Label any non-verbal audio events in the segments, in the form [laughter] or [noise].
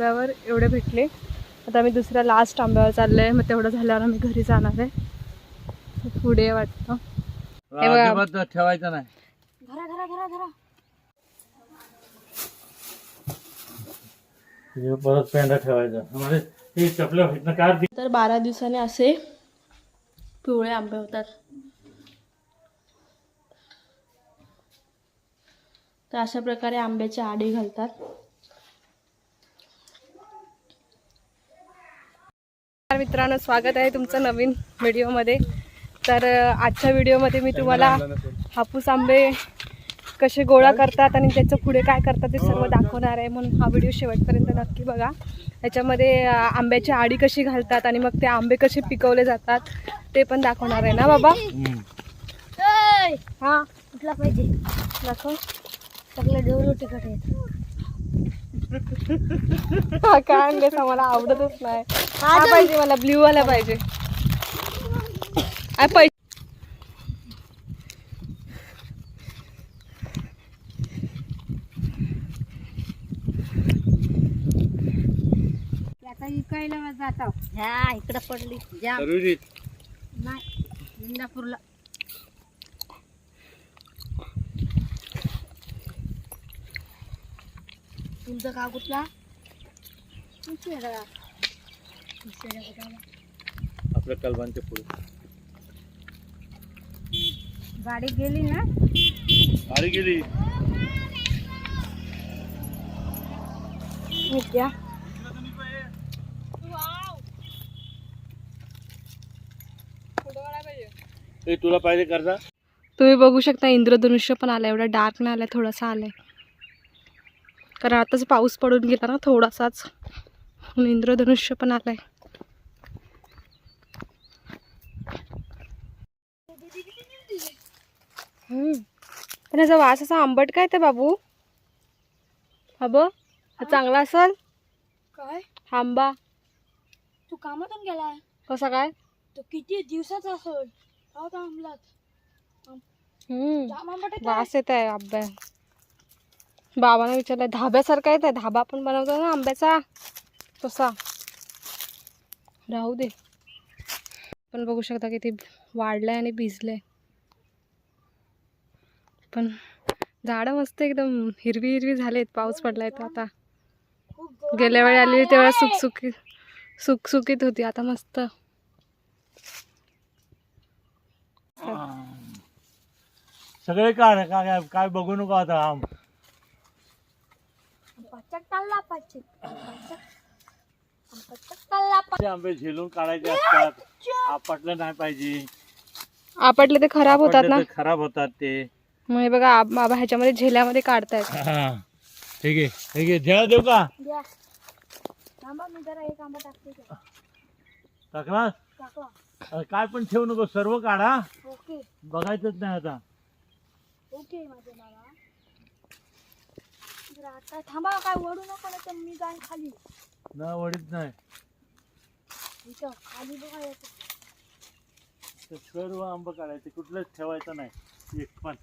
आंब्यावर एवढे भेटले. आता आम्ही दुसऱ्या लास्ट आंब्यावर चाललो आहे मग तेवढं झाल्यावर आम्ही घरी जाणार आहे. तर पुढे वाटतं. ठेवायचं नाही. घरा घरा घरा घरा परत पेंडा ठेवायचा. म्हणजे हे तर बारा दिवसाने असे पिवळे आंबे होतात. तर अशा प्रकारे आंब्याची आडी घालतात. मित्रांनो स्वागत आहे तुमचं नवीन व्हिडिओमध्ये. तर आजच्या व्हिडिओमध्ये मी तुम्हाला हापूस आंबे कसे गोळा करतात आणि त्याचं पुढे काय करतात ते सर्व दाखवणार आहे म्हणून हा व्हिडिओ शेवटपर्यंत नक्की बघा. त्याच्यामध्ये आंब्याची आडी कशी घालतात आणि मग ते आंबे कसे पिकवले जातात ते पण दाखवणार आहे ना बाबा? हा. कुठला पाहिजे? दाखव. सगळं देऊळ तिखट आहेत. हा, काय आणलेस मला आवडतच नाही. हा पाहिजे मला ब्ल्यू वाला पाहिजे. आ, पै आता इकायला जाता. ह्या इकडं पडली. नाही इंदापूरला. तुमचं गाव कुठला? आपल्या कलबांच्या पुढे गाडी गेली ना? गाडी गेली. तुला पाहिजे करता तुम्ही बघू शकता इंद्रधनुष्य पण आलं एवढा डार्क नाही आलाय थोडासा आलाय. कारण आताच पाऊस पडून गेला ना थोडासाच. इंद्रधनुष्य पण आलाय. पण याचा वास असा आंबट काय ते बाबू? हा चांगला असल? काय? आंबा. तू कामातून गेलाय? कसा काय? तो किती दिवसाचा असेल? का होता हम्म. वास येत आहे आंब्या. बाबाने विचारलं धाब्यासारखा येत आहे? धाबा पण बनवतो ना आंब्याचा? तसा. राहू दे. पण बघू शकता किती वाढलंय आणि भिजलंय. पण झाडं मस्त एकदम हिरवी हिरवी झालेत पाऊस पडलाय तर आता. गेल्या वेळी आलेली तेव्हा सुकसुकीत सुकसुकीत होती आता मस्त. सगळे काय काय- काय बघू नको आता आम. आंबे झेलून काढायचे असतात. आपटलं नाही पाहिजे. आपटले ते खराब होतात ना? खराब होतात ते. मग हे बघा आब- बाबा ह्याच्यामध्ये झेल्यामध्ये काढतायत. हा. ठीक आहे. ठीक आहे. झेळ देऊ का? द्या. थांबा मी जरा एक आंबा टाकते. ते. टाकला. टाकवा अरे काय पण ठेवू नको. सर्व काढा. ओके. बघायचंच नाही आता. ओके माझे बाबा. जरा आता थांबा काय ओढू नको ना तर मी जाईन खाली. न वडीत नाही. इथं खाली बघा येतं ते सर्व आंबा काढायचे. कुठलंच ठेवायचं नाही. एक पण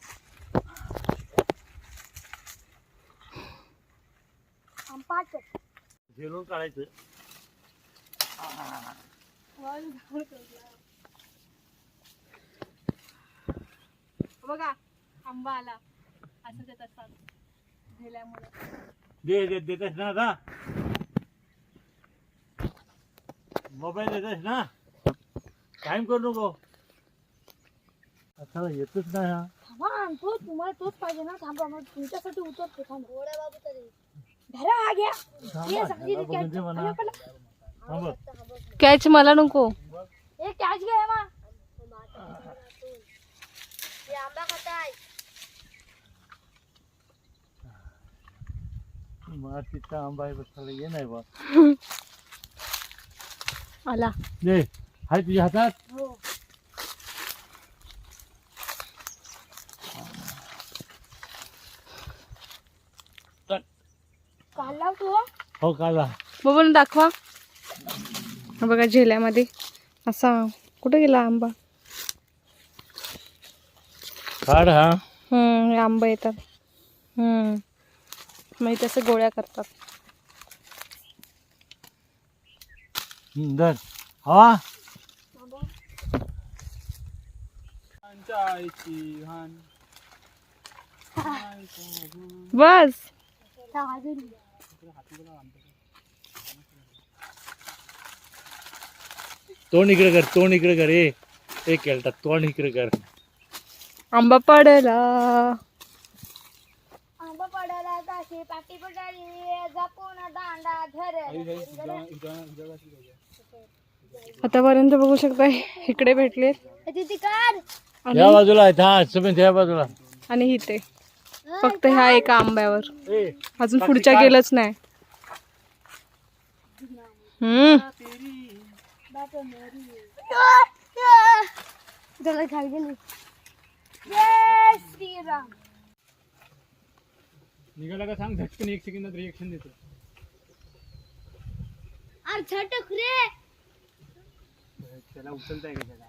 आंबा टाक. झेलून काढायचं. बघा आंबा आला. असं ते तसं झेल्यामुळे. दे दे देतेस ना आता? मोबाईल देतेस ना? टाइम करू नको. आता येतच नाही हा. थांबा आणतो तुम्हाला तोच पाहिजे ना. थांबा मग तुमच्यासाठी उतरतो थांबा. गोळ्या बाबू तरी धरा घ्या थांबा, ये. थांब. कॅच मला नको. ए कॅच घ्या मा. आंबा खाताय मला तिथं आंबा आहे बसायला ये नाही बा आला [laughs] दे हाय तुझ्या हातात हो तर. काल लावतो हो काला. बघून दाखवा. बघा झेल्यामध्ये असा कुठे गेला आंबा? काढ हा. हम्म हे आंबा येतात. हम्म. मग तसं गोळ्या करतात. हम्म, धर. हवा. बस. तोंड इकडे कर तोंड इकडे कर ए एक केलता तोंड इकडे कर. आंबा पडला आंबा पडायला ताशी पाठी पडाली जपून दांडा धर. आतापर्यंत बघू शकताय इकडे भेटले या बाजूला आहेत हा सुमित त्या बाजूला. आणि इथे. फक्त ह्या एका आंब्यावर. अजून पुढच्या गेलंच नाही. हम्म. निघाला का सांग झटकन एक सेकंदात रिएक्शन देतो. अरे छटक रे. त्याला उचलता त्याला?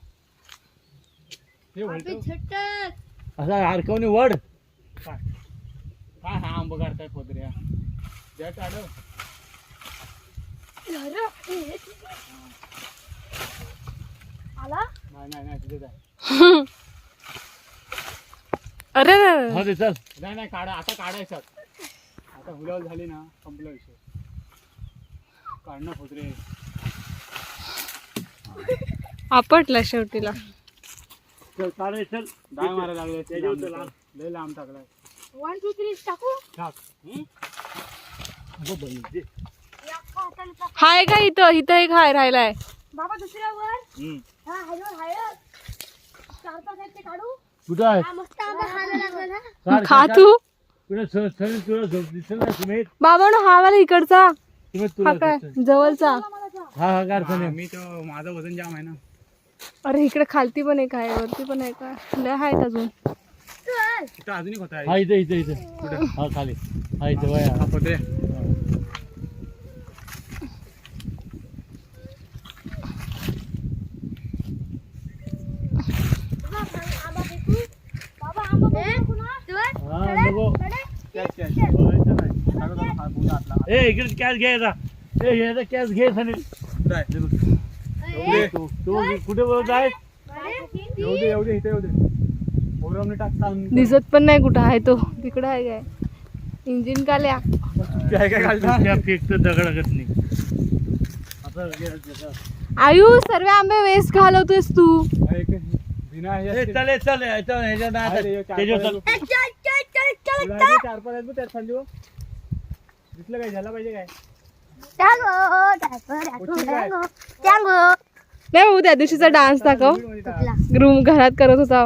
हे छटक असा हरकवणी वड. आंब काढताय पोदऱ्या द्या काढ. आला? नाही नाही नाही तिथे जाय [laughs] अरे. रे रे. हो ते चल. नाही नाही काढा. आता काढायचं. आता हुलाव झाली ना संपला विषय. काढणं पोदरे आपटला शेवटीला. चल काढाय चल. डाय मारायला लागले लय लांब टाकलाय. वन टू थ्री टाकू? हं? हाय का इथं? इथं एक हाय राहिलाय. बाबा दुसऱ्या वर हं. हा हळद हळद. चार पाच आहेत ते काढू. कुठं आहे? हा मस्त आंबा खायला लागला ना. काढ, खा. तू. कुठं स- सनी तुला झोप दिसेल ना सुमित? बाबा ना हा वाला इकडचा. सुमित हा तुला काय. जवळचा. हा हा मी तर माझं वजन जाम आहे ना. अरे इकडे खालती पण एक आहे वरती पण आहे. का लय आहेत अजून. इथं अजून एक होता हा इथे इथे इथे. हा खाली. हा इथे वय. हा पत्रे. हा ए इकडे कॅश घ्यायचा ए ह्याचा कॅश घे सनी. तू तू कुठे बोलत आहे? एवढे एवढे इथे एवढे. दिसत पण नाही कुठं आहे तो. तिकडं आहे काय? इंजिन काल्या दगडगत आयु सर्व आंबे वेस्ट घालवतेस तू. दिसलं काय? झालं पाहिजे नाही भाऊ त्या दिवशीचा डान्स दाखव. रूम घरात करत होता.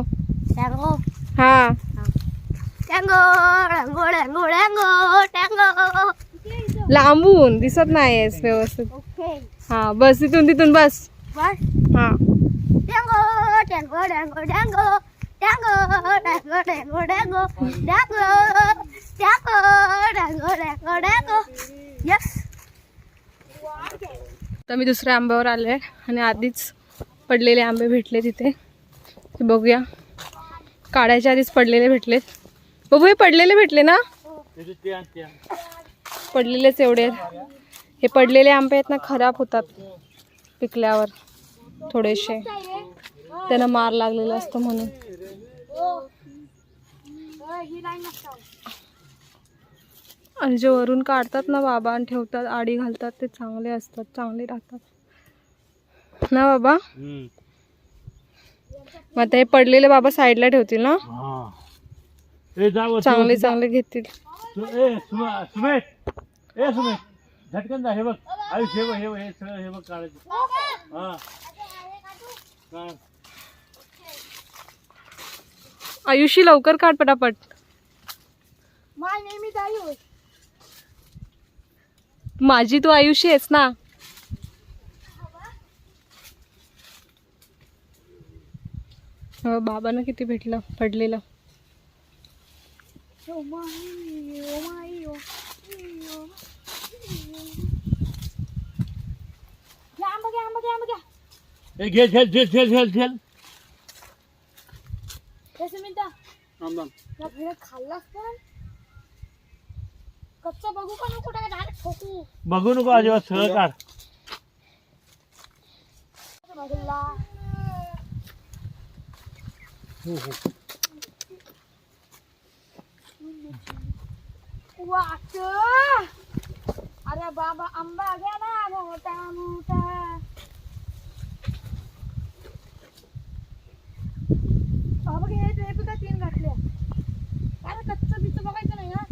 टांगो हा. टांगो टांगो टांगो टांगो टांगो लांबून दिसत नाहीयेस व्यवस्थित. ओके हा बस तिथून तिथून बस. बस. हा. टांगो टांगो टांगो टांगो टांगो टांगो टांगो टांगो टांगो टांगो टांगो टांगो टांगो यस तर मी दुसऱ्या आंब्यावर आले आणि आधीच पडलेले आंबे भेटले तिथे. बघूया. काढायच्या आधीच पडलेले भेटलेत. बघू हे पडलेले भेटले ना? पडलेलेच एवढे. हे पडलेले आंबे आहेत ना खराब होतात पिकल्यावर थोडेसे. त्यांना मार लागलेला असतो म्हणून. आणि जे वरून काढतात ना बाबा आणि ठेवतात आडी घालतात ते चांगले असतात चांगले राहतात. ना बाबा? मग आता हे पडलेले बाबा साईडला ठेवतील ना? हा. चांगले चांगले घेतील. झटकन जा हे बघ. आयुष हे बघ हे बघ हे सगळं हे बघ काढायचं. हा. काढ. आयुषी लवकर काढ पटापट. माझी तू आयुषी आहेस ना? बाबांना किती भेटलं पडलेलं? घे झेल झेल झेल झेल बघू नको अजिबात सहकार हो, हो. वाच अरे बाबा आंबा गेला मोठा मोठा. बाबा हे हे बघा तीन घातल्या. अरे कच्चं बिच्चं बघायचं नाही ना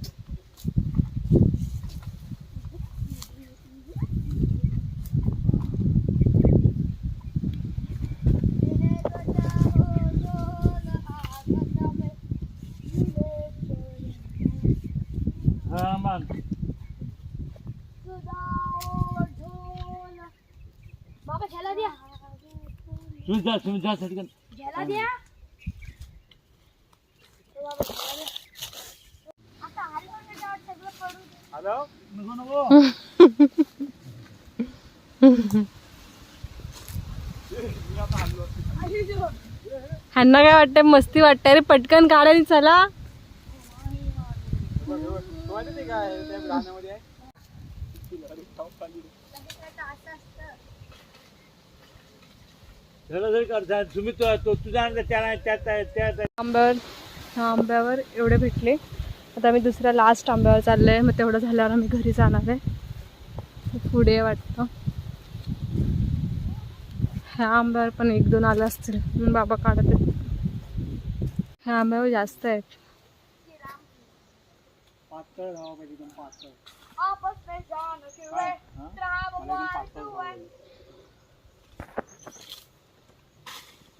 हा मान बाबा झेला द्या जा सुमित जा झटकन झेला द्या. ए बाबा, झेला द्या. आता आलो ना त्याच्यावर सगळं पडून हॅलो? नको नको. ह्यांना काय वाटतंय? मस्ती वाटतंय. रे पटकन काढा आणि चला त्याला जरी कर जा, सुमित तो- तो तुझा आणलं त्याला त्यात त्यात आंब्यावर ह्या आंब्यावर एवढे भेटले. आता आम्ही दुसऱ्या लास्ट आंब्यावर चाललो आहे मग तेवढं झाल्यावर आम्ही घरी जाणार आहे. पुढे वाटतं. ह्या आंब्यावर पण एक दोन आलं असतील. म्हणून बाबा काढत आहेत. ह्या आंब्यावर जास्त आहेत. पातळ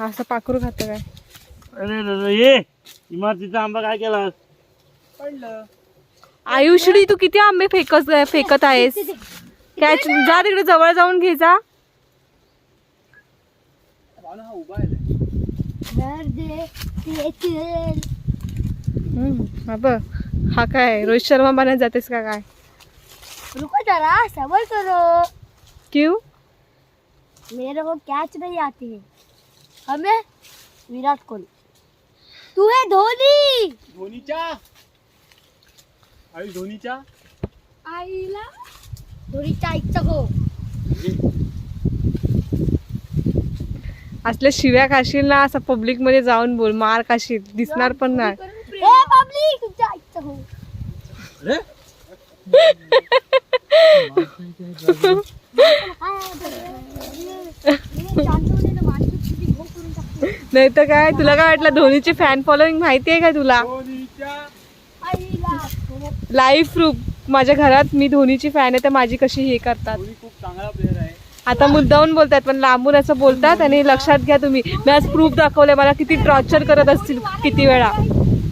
असं पाखरू खातं काय? अरे अरे, ये. इमारतीचा आंबा काय केला आयुषडी तू किती आंबे फेकत फेकत आहेस? कॅच जा तिकडे जवळ जाऊन घे जा. दे तेल हम्म, हा बघ. हा काय रोहित शर्मा बनायला जातेस का काय? रुको जरा सबर करो. क्यू? मेरे को कैच नहीं आती. है हमें विराट कोहली. तू है धोनी. धोनीच्या? आई धोनीच्या? आईला? धोनीच्या इच्छा हो. असल्या शिव्या खाशील ना असं पब्लिकमध्ये जाऊन बोल मार खाशील. दिसणार पण नाही. ए पब्लिक तुमच्या इच्छा हो. अरे? [laughs] नाही तर काय तुला काय वाटलं धोनीची फॅन फॉलोईंग माहिती आहे का तुला? लाईव्ह प्रूफ माझ्या घरात मी धोनीची फॅन आहे तर माझी कशी हे करतात? धोनी खूप चांगला प्लेअर आहे. आता मुद्दाहून बोलतात पण लांबून असं बोलतात आणि लक्षात घ्या तुम्ही. मी आज प्रूफ दाखवले मला किती टॉर्चर करत असतील किती वेळा.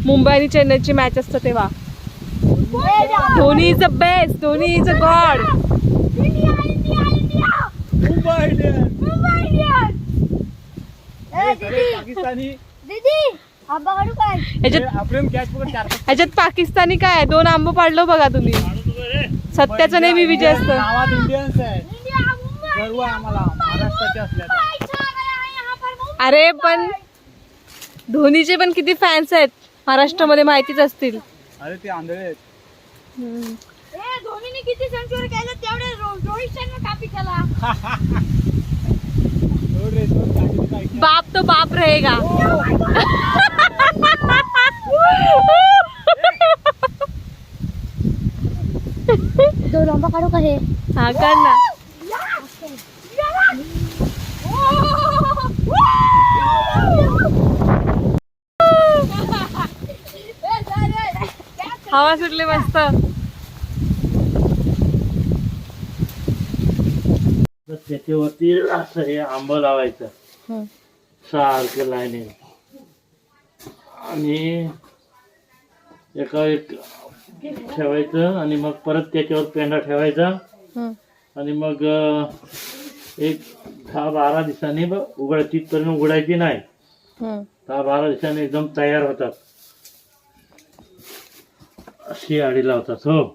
मुंबई आणि चेन्नईची मॅच असतं तेव्हा. Dhoni is the best Dhoni is a god Pakistani. दीदी आंबा काढू काय? ह्याच्यात पाकिस्तानी काय? दोन आंबं पाडलो बघा तुम्ही. सत्याचं नेहमी विजय असतं. गावात इंडियन्स आहे. गर्व आहे आम्हाला. महाराष्ट्राचे असल्याचा है अरे पण धोनीचे पण किती फॅन्स आहेत? महाराष्ट्रामध्ये माहितीच असतील. अरे ते आंधळे आहेत. धोनीने किती सेंचुरी केल्या तेवढे रोहित शर्मा कापी केला [laughs] रोड रेस वर चांगली काय बाप तो बाप रहेगा. दोन आंबा काढू का हे? हा काढ ना हवा सुटली मस्त. त्याच्यावरती असं हे आंब लावायचं. सारखं लाईने आणि एका एक ठेवायचं आणि मग परत त्याच्यावर पेंडा ठेवायचा. आणि मग एक दहा बारा दिवसांनी ब- उघड तिथपर्यंत उघडायची नाही. दहा बारा दिवसांनी एकदम तयार होतात. अशी आडी लावतात हो.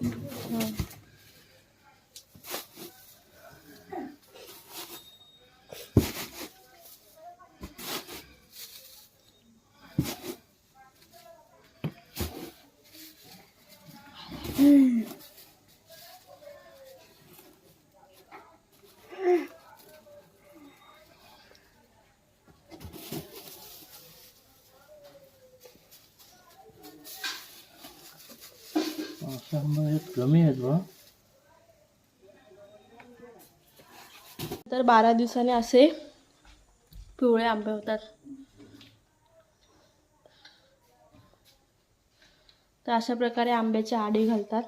कमी आहेत बा. तर बारा दिवसाने असे पिवळे आंबे होतात. तर अशा प्रकारे आंब्याच्या आडी घालतात.